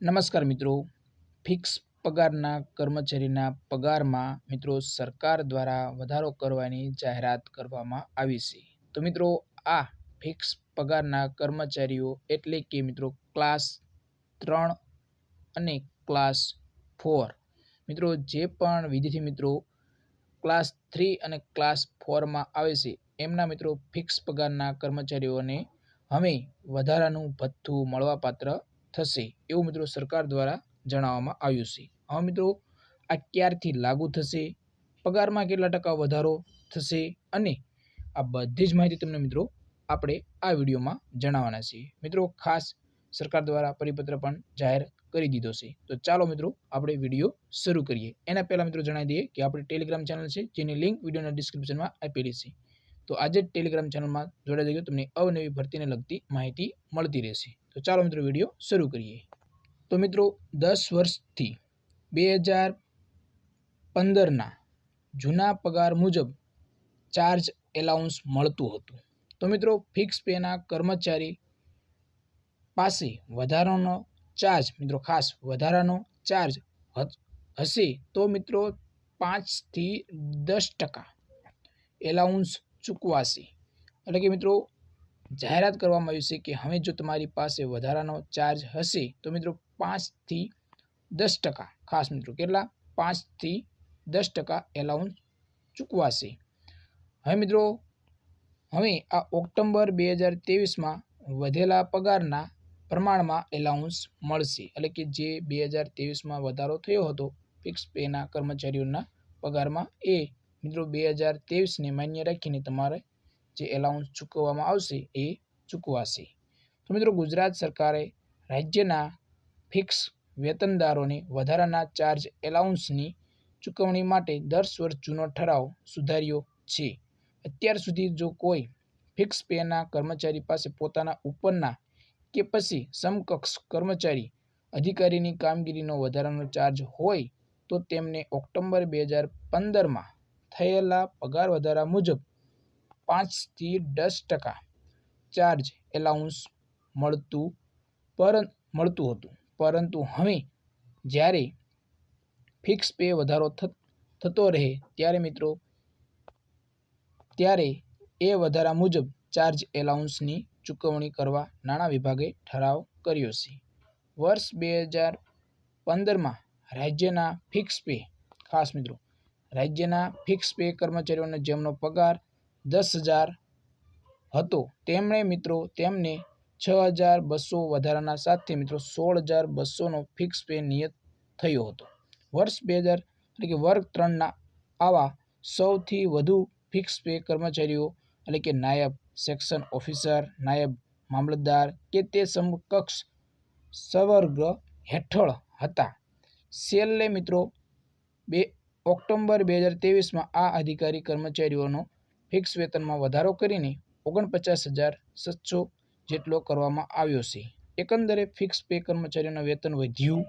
નમસ્કાર મિત્રો. ફિક્સ પગારના કર્મચારીના પગારમાં મિત્રો સરકાર દ્વારા વધારો કરવાની જાહેરાત કરવામાં આવી છે. તો મિત્રો, આ ફિક્સ પગારના કર્મચારીઓ એટલે કે મિત્રો ક્લાસ ત્રણ અને ક્લાસ ફોર. મિત્રો, જે પણ વિદ્યાર્થી મિત્રો ક્લાસ થ્રી અને ક્લાસ ફોરમાં આવે છે, એમના મિત્રો ફિક્સ પગારના કર્મચારીઓને હવે વધારાનું ભથ્થું મળવાપાત્ર થશે એવું મિત્રો સરકાર દ્વારા જણાવવામાં આવ્યું છે. હવે મિત્રો, આ ક્યારથી લાગુ થશે? પગારમાં કેટલા ટકા વધારો થશે? અને આ બધી જ માહિતી તમને મિત્રો આપણે આ વિડીયોમાં જણાવવાના છીએ. મિત્રો, ખાસ સરકાર દ્વારા પરિપત્ર પણ જાહેર કરી દીધો છે. તો ચાલો મિત્રો, આપણે વીડિયો શરૂ કરીએ. એના પહેલાં મિત્રો જણાવી દઈએ કે આપણી ટેલિગ્રામ ચેનલ છે, જેની લિંક વિડીયોના ડિસ્ક્રિપ્શનમાં આપેલી છે. તો આજે જ ટેલિગ્રામ ચેનલમાં જોડાઈ જજો, તમને અવનવી ભરતીને લગતી માહિતી મળતી રહેશે. તો ચાલો મિત્રો વીડિયો શરૂ કરીએ. તો મિત્રો દસ વર્ષથી બે હજાર પંદરના જૂના પગાર મુજબ ચાર્જ એલાઉન્સ મળતું હતું. તો મિત્રો ફિક્સ પેના કર્મચારી પાસે વધારાનો ચાર્જ, મિત્રો ખાસ વધારાનો ચાર્જ હશે તો મિત્રો પાંચથી દસ ટકા એલાઉન્સ ચૂકવાશે. એટલે કે મિત્રો જાહેરાત કરવામાં આવી છે કે હવે જો તમારી પાસે વધારાનો ચાર્જ હશે, તો મિત્રો પાંચથી દસ ટકા, ખાસ મિત્રો કેટલા? પાંચથી દસ ટકા એલાઉન્સ ચૂકવાશે. હવે મિત્રો, હવે આ ઓક્ટોબર બે હજાર ત્રેવીસમાં વધેલા પગારના પ્રમાણમાં એલાઉન્સ મળશે. એટલે કે જે બે હજાર ત્રેવીસમાં વધારો થયો હતો ફિક્સ પેના કર્મચારીઓના પગારમાં એ મિત્રો બે હજાર ત્રેવીસને માન્ય રાખીને તમારે જે એલાઉન્સ ચૂકવવામાં આવશે એ ચૂકવાશે. તો મિત્રો ગુજરાત સરકારે રાજ્યના ફિક્સ વેતનદારોને વધારાના ચાર્જ એલાઉન્સની ચૂકવણી માટે દસ વર્ષ જૂનો ઠરાવ સુધાર્યો છે. અત્યાર સુધી જો કોઈ ફિક્સ પેના કર્મચારી પાસે પોતાના ઉપરના કે પછી સમકક્ષ કર્મચારી અધિકારીની કામગીરીનો વધારાનો ચાર્જ હોય તો તેમને ઓક્ટોબર બે હજાર પંદરમાં થયેલા પગાર વધારા મુજબ પાંચથી દસ ટકા ચાર્જ એલાઉન્સ મળતું પર, મળતું હતું. પરંતુ હવે જ્યારે ફિક્સ પે વધારો થતો રહે ત્યારે મિત્રો, ત્યારે એ વધારા મુજબ ચાર્જ એલાઉન્સની ચૂકવણી કરવા નાણાં વિભાગે ઠરાવ કર્યો છે. વર્ષ બે હજાર પંદરમાં રાજ્યના ફિક્સ પે ખાસ મિત્રો, રાજ્યના ફિક્સ પે કર્મચારીઓને જેમનો પગાર દસ હજાર હતો. તેમણે મિત્રો, તેમને છ હજાર બસો વધારાના સાથે મિત્રો સોળ હજાર બસોનો ફિક્સ પે નિયત થયો હતો. વર્ષ બે હજાર, એટલે કે વર્ગ ત્રણના આવા સૌથી વધુ ફિક્સ પે કર્મચારીઓ, એટલે કે નાયબ સેક્શન ઓફિસર, નાયબ મામલતદાર કે તે સમકક્ષ સવર્ગ હેઠળ હતા. સેલે મિત્રો, બે ઓક્ટોબર બે હજાર ત્રેવીસમાં આ અધિકારી કર્મચારીઓનો ફિક્સ વેતનમાં વધારો કરીને ઓગણપચાસ હજાર સાતસો જેટલો કરવામાં આવ્યો છે. એકંદરે ફિક્સ પે કર્મચારીઓનું વેતન વધ્યું,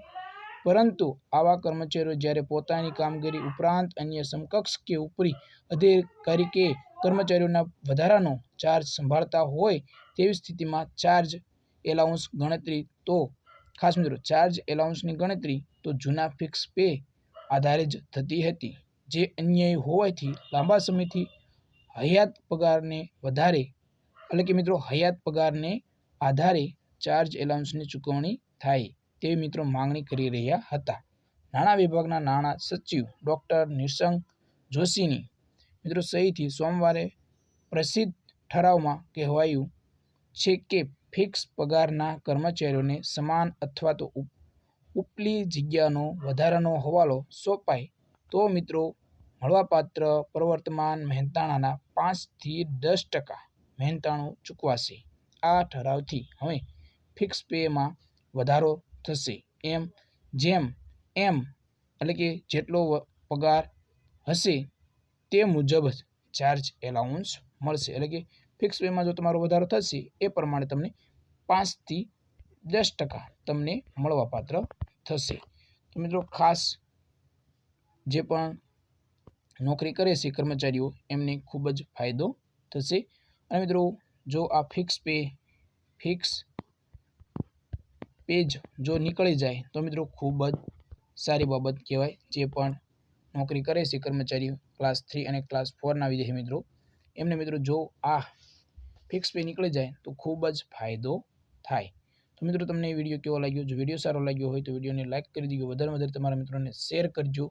પરંતુ આવા કર્મચારીઓ જ્યારે પોતાની કામગીરી ઉપરાંત અન્ય સમકક્ષ કે ઉપરી અધિકારી કે કર્મચારીઓના વધારાનો ચાર્જ સંભાળતા હોય તેવી સ્થિતિમાં ચાર્જ એલાઉન્સ ગણતરી તો, ખાસ મિત્રો, ચાર્જ એલાઉન્સની ગણતરી તો જૂના ફિક્સ પે આધારે જ થતી હતી. જે અન્યાય હોવાથી લાંબા સમયથી હયાત પગારને વધારે, એટલે કે મિત્રો હયાત પગારને આધારે ચાર્જ એલાઉન્સની ચૂકવણી થાય તેવી મિત્રો માંગણી કરી રહ્યા હતા. નાણાં વિભાગના નાણાં સચિવ ડૉક્ટર નિશંક જોશીની મિત્રો સહીથી સોમવારે પ્રસિદ્ધ ઠરાવમાં કહેવાયું છે કે ફિક્સ પગારના કર્મચારીઓને સમાન અથવા તો ઉપલી જગ્યાનો વધારાનો હવાલો સોંપાય તો મિત્રો મળવાપાત્ર પ્રવર્તમાન મહેનતાણાના પાંચથી દસ ટકા મહેનતાણું ચૂકવાશે. આ ઠરાવથી હવે ફિક્સ પેમાં વધારો થશે. એમ, જેમ, એમ, એટલે કે જેટલો પગાર હશે તે મુજબ જ ચાર્જ એલાઉન્સ મળશે. એટલે કે ફિક્સ પેમાં જો તમારો વધારો થશે, એ પ્રમાણે તમને પાંચથી દસ ટકા તમને મળવાપાત્ર થશે. તો મિત્રો, ખાસ જે પણ નોકરી કરે છે, કર્મચારીઓ, એમને ખૂબ જ ફાયદો થશે. અને મિત્રો, જો આ ફિક્સ પે ફિક્સ પેજ જો નીકળી જાય, તો મિત્રો ખૂબ જ સારી બાબત કહેવાય. જે પણ નોકરી કરે છે, કર્મચારીઓ ક્લાસ થ્રી અને ક્લાસ ફોરના વિદ્યાર્થી મિત્રો, એમને મિત્રો જો આ ફિક્સ પે નીકળી જાય, તો ખૂબ જ ફાયદો થાય. તો મિત્રો, તમને વીડિયો કેવો લાગ્યો? જો વીડિયો સારો લાગ્યો હોય, તો વિડીયોને લાઇક કરી દીજો વધારે વધારે તમારા મિત્રોને શેર કરજો.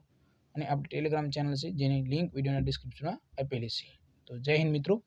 અને આપણી ટેલિગ્રામ ચેનલ છે, જેની લિંક વિડીયોના ડિસ્ક્રિપ્શનમાં આપેલી છે. તો જય હિન્દ મિત્રો.